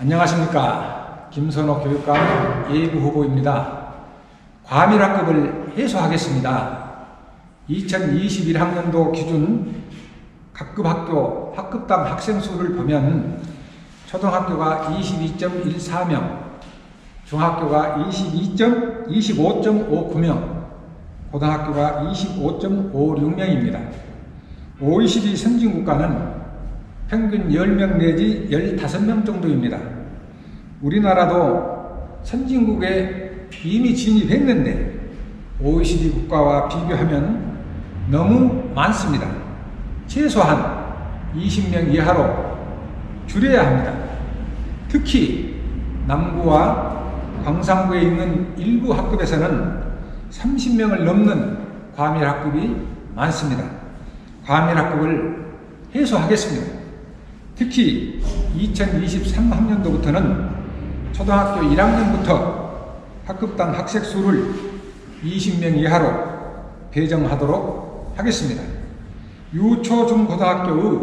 안녕하십니까. 김선호 교육감 예비 후보입니다. 과밀학급을 해소하겠습니다. 2021학년도 기준 각급 학교 학급당 학생 수를 보면 초등학교가 22.14명, 중학교가 22.25.59명, 고등학교가 25.56명입니다. OECD 선진국가는 평균 10명 내지 15명 정도입니다. 우리나라도 선진국에 이미 진입했는데 OECD 국가와 비교하면 너무 많습니다. 최소한 20명 이하로 줄여야 합니다. 특히 남구와 광산구에 있는 일부 학급에서는 30명을 넘는 과밀학급이 많습니다. 과밀학급을 해소하겠습니다. 특히 2023학년도부터는 초등학교 1학년부터 학급당 학생 수를 20명 이하로 배정하도록 하겠습니다. 유초, 중, 고등학교의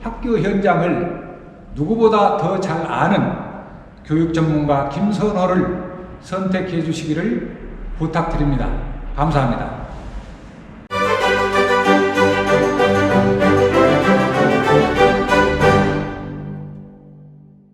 학교 현장을 누구보다 더 잘 아는 교육 전문가 김선호를 선택해 주시기를 부탁드립니다. 감사합니다.